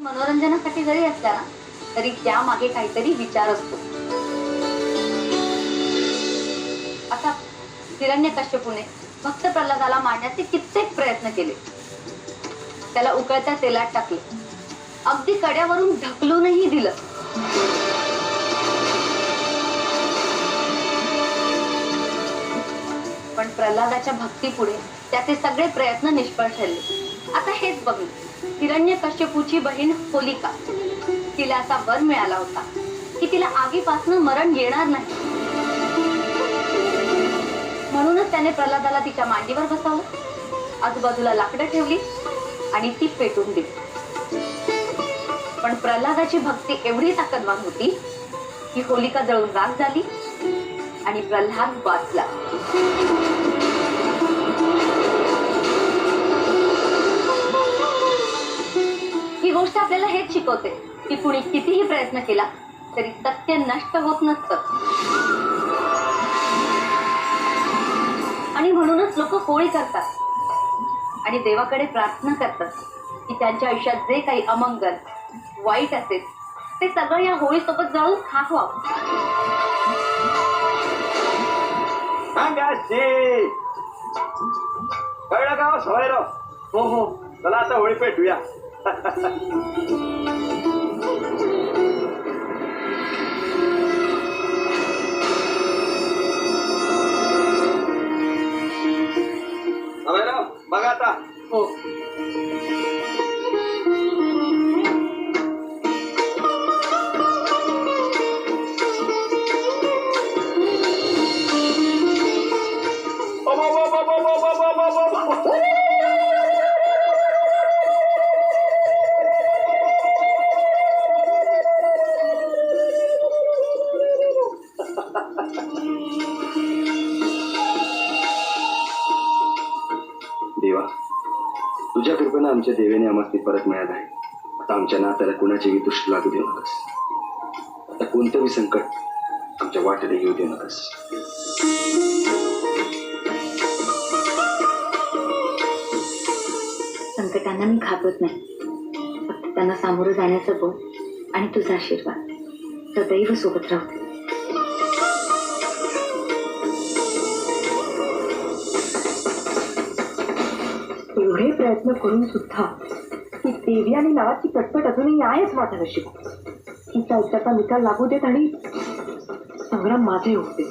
मनोरंजनासाठी जरी असला ना तरी त्यामागे काहीतरी विचार असतो. आता हिरण्य कश्यपूने भक्त प्रल्हादाला मारण्याचे कित्येक प्रयत्न केले. त्याला उकळत्या तेलात टाकले. अगदी कड्यावरून ढकलूनही दिलं. पण प्रल्हादाच्या भक्तीपुढे त्याचे सगळे प्रयत्न निष्फळ ठरले. आता हेच बघ. हिरण्य कश्यपूची बहीण होलिका. तिला असा वर मिळाला होता की तिला आगीपासून मरण येणार नाही. म्हणूनच त्याने प्रल्हादाला तिच्या मांडीवर बसावलं. आजूबाजूला लाकडं ठेवली आणि ती पेटून दिली. पण प्रल्हादाची भक्ती एवढी ताकदवान होती की होलिका जळून राग झाली आणि प्रल्हाद वाचला. शिकवते. की कुणी कितीही प्रयत्न केला तरी सत्य नष्ट होत नसतं. आणि म्हणूनच लोक होळी करतात. आणि देवाकडे प्रार्थना करतात की त्यांच्या आयुष्यात जे काही अमंगल वाईट असेल ते सगळं या होळी सोबत जाऊन खाक व्हावं कळलं का हो, हो हो चला आता Holi पेटूया. Oh, oh, oh, oh, तुझ्या कृपेनं आमच्या देवेने आम्हाला परत मिळालं आहे. आता आमच्या नात्याला कुणाचीही दुष्ट लागू देऊ नकस. आता कोणतंही संकट आमच्या वाटेने येऊ देऊ नकस. संकटांना मी घाबरत नाही. फक्त त्यांना सामोरं जाण्याचं बोल आणि तुझा आशीर्वाद. सदैव सोबत राहतो एवढे प्रयत्न करून सुद्धा ती देवी आणि नावाची कटपट अजूनही आहेच माझ्या नशिबात तिचा उत्तरचा निकाल लागू देत आणि संग्राम माझे होते.